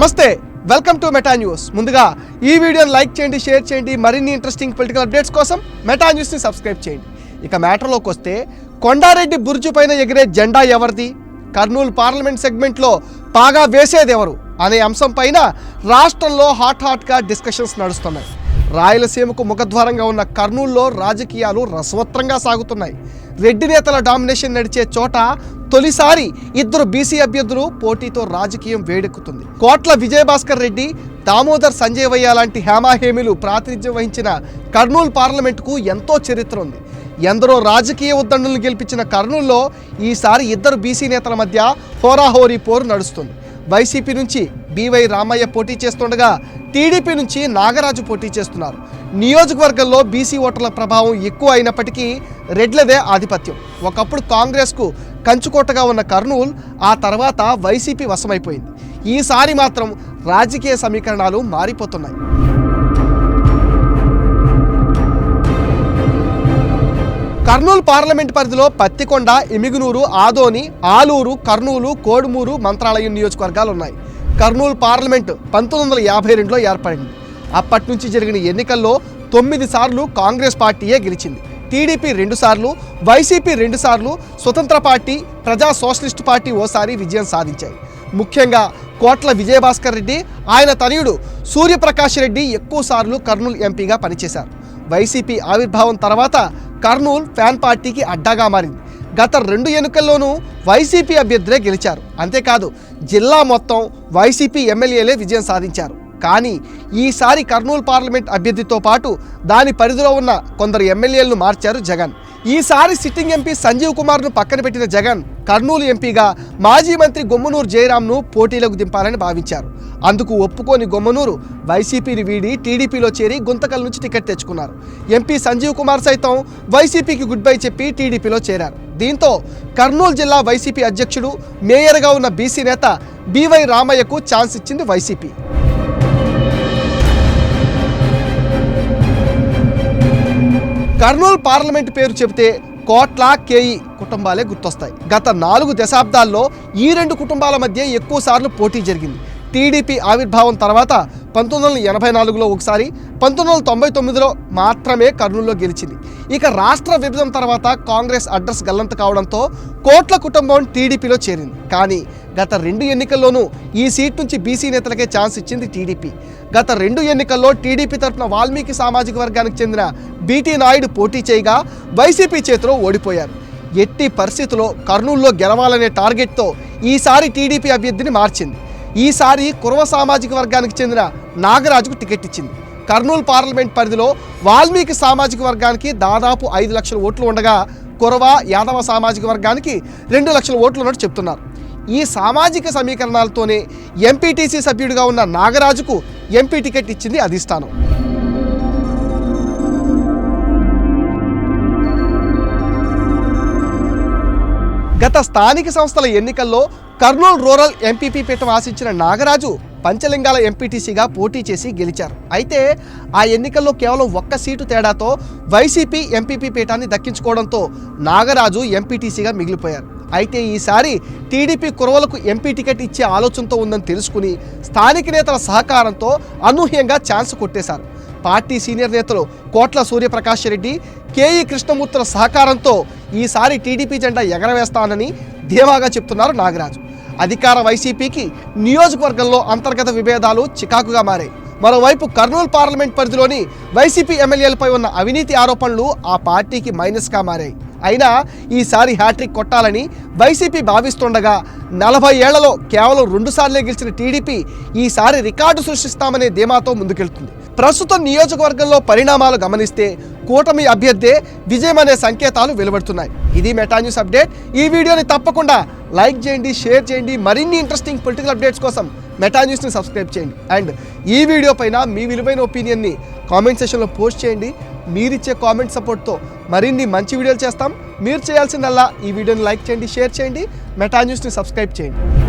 నమస్తే welcome to meta news ముందుగా ఈ వీడియోని లైక్ చేయండి షేర్ చేయండి మరిన్ని ఇంట్రెస్టింగ్ పొలిటికల్ అప్డేట్స్ కోసం మెటా న్యూస్ని సబ్స్క్రైబ్ చేయండి. ఇక మ్యాటర్లోకి వస్తే కొండారెడ్డి బుర్జు పైన ఎగిరే జెండా ఎవరిది? కర్నూలు పార్లమెంట్ సెగ్మెంట్లో పాగా వేసేది ఎవరు? అనే అంశం పైన రాష్ట్రంలో హాట్ హాట్గా డిస్కషన్స్ నడుస్తున్నాయి. రాయలసీమకు ముఖద్వారంగా ఉన్న కర్నూలులో రాజకీయాలు రసవత్రంగా సాగుతున్నాయి. రెడ్డి నేతల డామినేషన్ నడిచే చోట తొలిసారి ఇద్దరు బీసీ అభ్యర్థులు పోటీతో రాజకీయం వేడెక్కుతుంది. కోట్ల విజయభాస్కర్ రెడ్డి దామోదర్ సంజయ్ వయ్య లాంటి హేమాహేమిలు ప్రాతినిధ్యం వహించిన కర్నూలు పార్లమెంటుకు ఎంతో చరిత్ర ఉంది. ఎందరో రాజకీయ ఉద్దండులను గెలిపించిన కర్నూలులో ఈసారి ఇద్దరు బీసీ నేతల మధ్య హోరాహోరీ పోరు నడుస్తుంది. వైసీపీ నుంచి బివై రామయ్య పోటీ చేస్తుండగా టీడీపీ నుంచి నాగరాజు పోటీ చేస్తున్నారు. నియోజకవర్గంలో బీసీ ఓటర్ల ప్రభావం ఎక్కువ అయినప్పటికీ రెడ్లదే ఆధిపత్యం. ఒకప్పుడు కాంగ్రెస్కు కంచుకోటగా ఉన్న కర్నూలు ఆ తర్వాత వైసీపీ వశమైపోయింది. ఈసారి మాత్రం రాజకీయ సమీకరణాలు మారిపోతున్నాయి. కర్నూలు పార్లమెంట్ పరిధిలో పత్తికొండ ఎమిగునూరు ఆదోని ఆలూరు కర్నూలు కోడుమూరు మంత్రాలయం నియోజకవర్గాలు ఉన్నాయి కర్నూలు పార్లమెంటు పంతొమ్మిది వందల యాభై రెండులో ఏర్పడింది. అప్పటి నుంచి జరిగిన ఎన్నికల్లో తొమ్మిది సార్లు కాంగ్రెస్ పార్టీయే గెలిచింది. టీడీపీ రెండుసార్లు వైసీపీ రెండుసార్లు స్వతంత్ర పార్టీ ప్రజా సోషలిస్టు పార్టీ ఓసారి విజయం సాధించాయి. ముఖ్యంగా కోట్ల విజయభాస్కర్ రెడ్డి ఆయన తనయుడు సూర్యప్రకాష్ రెడ్డి ఎక్కువ సార్లు కర్నూలు ఎంపీగా పనిచేశారు. వైసీపీ ఆవిర్భావం తర్వాత కర్నూల్ ఫ్యాన్ పార్టీకి అడ్డాగా మారింది. గత రెండు ఎన్నికల్లోనూ వైసీపీ అభ్యర్థులే గెలిచారు. అంతేకాదు జిల్లా మొత్తం వైసీపీ ఎమ్మెల్యేలే విజయం సాధించారు. కానీ ఈసారి కర్నూలు పార్లమెంట్ అభ్యర్థితో పాటు దాని పరిధిలో ఉన్న కొందరు ఎమ్మెల్యేలను మార్చారు జగన్. ఈసారి సిట్టింగ్ ఎంపీ సంజీవ్ కుమార్ను పక్కన పెట్టిన జగన్ కర్నూలు ఎంపీగా మాజీ మంత్రి గొమ్మనూరు జయరాంను పోటీలకు దింపాలని భావించారు. అందుకు ఒప్పుకోని గొమ్మనూరు వైసీపీని వీడి టీడీపీలో చేరి గుంతకల్ నుంచి టికెట్ తెచ్చుకున్నారు. ఎంపీ సంజీవ్ కుమార్ సైతం వైసీపీకి గుడ్ బై చెప్పి టీడీపీలో చేరారు. దీంతో కర్నూలు జిల్లా వైసీపీ అధ్యక్షుడు మేయర్గా ఉన్న బీసీ నేత బీవై రామయ్యకు ఛాన్స్ ఇచ్చింది వైసీపీ. కర్నూలు పార్లమెంట్ పేరు చెబితే కోట్ల కేఈ కుటుంబాలే గుర్తొస్తాయి. గత నాలుగు దశాబ్దాల్లో ఈ రెండు కుటుంబాల మధ్య ఎక్కువ సార్లు పోటీ జరిగింది. టీడీపీ ఆవిర్భావం తర్వాత పంతొమ్మిది వందల ఎనభై నాలుగులో ఒకసారి పంతొమ్మిది వందల తొంభై తొమ్మిదిలో మాత్రమే కర్నూలులో గెలిచింది. ఇక రాష్ట్ర విభజన తర్వాత కాంగ్రెస్ అడ్రస్ గల్లంత కావడంతో కోట్ల కుటుంబం టీడీపీలో చేరింది. కానీ గత రెండు ఎన్నికల్లోనూ ఈ సీట్ నుంచి బీసీ నేతలకే ఛాన్స్ ఇచ్చింది టీడీపీ. గత రెండు ఎన్నికల్లో టీడీపీ తరఫున వాల్మీకి సామాజిక వర్గానికి చెందిన బీటీ నాయుడు పోటీ చేయగా వైసీపీ చేతిలో ఓడిపోయారు. ఎట్టి పరిస్థితుల్లో కర్నూలులో గెలవాలనే టార్గెట్తో ఈసారి టీడీపీ అభ్యర్థిని మార్చింది. ఈసారి కురవ సామాజిక వర్గానికి చెందిన నాగరాజుకు టికెట్ ఇచ్చింది. కర్నూలు పార్లమెంట్ పరిధిలో వాల్మీకి సామాజిక వర్గానికి దాదాపు ఐదు లక్షల ఓట్లు ఉండగా కురవ యాదవ సామాజిక వర్గానికి రెండు లక్షల ఓట్లు ఉన్నట్టు చెప్తున్నారు. ఈ సామాజిక సమీకరణాలతోనే ఎంపీటీసీ సభ్యుడిగా ఉన్న నాగరాజుకు ఎంపీ టికెట్ ఇచ్చింది అధిష్టానం. గత స్థానిక సంస్థల ఎన్నికల్లో కర్నూలు రూరల్ ఎంపీపీ పీఠం ఆశించిన నాగరాజు పంచలింగాల ఎంపీటీసీగా పోటీ చేసి గెలిచారు. అయితే ఆ ఎన్నికల్లో కేవలం ఒక్క సీటు తేడాతో వైసీపీ ఎంపీపీ పీఠాన్ని దక్కించుకోవడంతో నాగరాజు ఎంపీటీసీగా మిగిలిపోయారు. అయితే ఈసారి టీడీపీ కురవలకు ఎంపీ టికెట్ ఇచ్చే ఆలోచనతో ఉందని తెలుసుకుని స్థానిక నేతల సహకారంతో అనూహ్యంగా ఛాన్స్ కొట్టేశారు. పార్టీ సీనియర్ నేతలు కోట్ల సూర్యప్రకాష్ రెడ్డి కేఈ కృష్ణమూర్తుల సహకారంతో ఈసారి టీడీపీ జెండా ఎగరవేస్తానని ధీమాగా చెప్తున్నారు నాగరాజు. అధికార వైసీపీకి నియోజకవర్గంలో అంతర్గత విభేదాలు చికాకుగా మారాయి. మరోవైపు కర్నూలు పార్లమెంట్ పరిధిలోని వైసీపీ ఎమ్మెల్యేలపై ఉన్న అవినీతి ఆరోపణలు ఆ పార్టీకి మైనస్గా మారాయి. అయినా ఈసారి హ్యాట్రిక్ కొట్టాలని వైసీపీ భావిస్తుండగా నలభై ఏళ్ళలో కేవలం రెండుసార్లే గెలిచిన టీడీపీ ఈసారి రికార్డు సృష్టిస్తామనే ధీమాతో ముందుకెళ్తుంది. ప్రస్తుతం నియోజకవర్గంలో పరిణామాలు గమనిస్తే కూటమి అభ్యర్థే విజయం అనే సంకేతాలు వెలువడుతున్నాయి. ఇది మెటా న్యూస్ అప్డేట్ ఈ వీడియోని తప్పకుండా లైక్ చేయండి షేర్ చేయండి. మరిన్ని ఇంట్రెస్టింగ్ పొలిటికల్ అప్డేట్స్ కోసం మెటా న్యూస్ని సబ్స్క్రైబ్ చేయండి. అండ్ ఈ వీడియో పైన మీ విలువైన ఒపీనియన్ని కామెంట్ సెషన్లో పోస్ట్ చేయండి. మీరిచ్చే కామెంట్ సపోర్ట్తో మరిన్ని మంచి వీడియోలు చేస్తాం. మీరు చేయాల్సిందల్లా ఈ వీడియోని లైక్ చేయండి షేర్ చేయండి. మెటా న్యూస్ని సబ్స్క్రైబ్ చేయండి.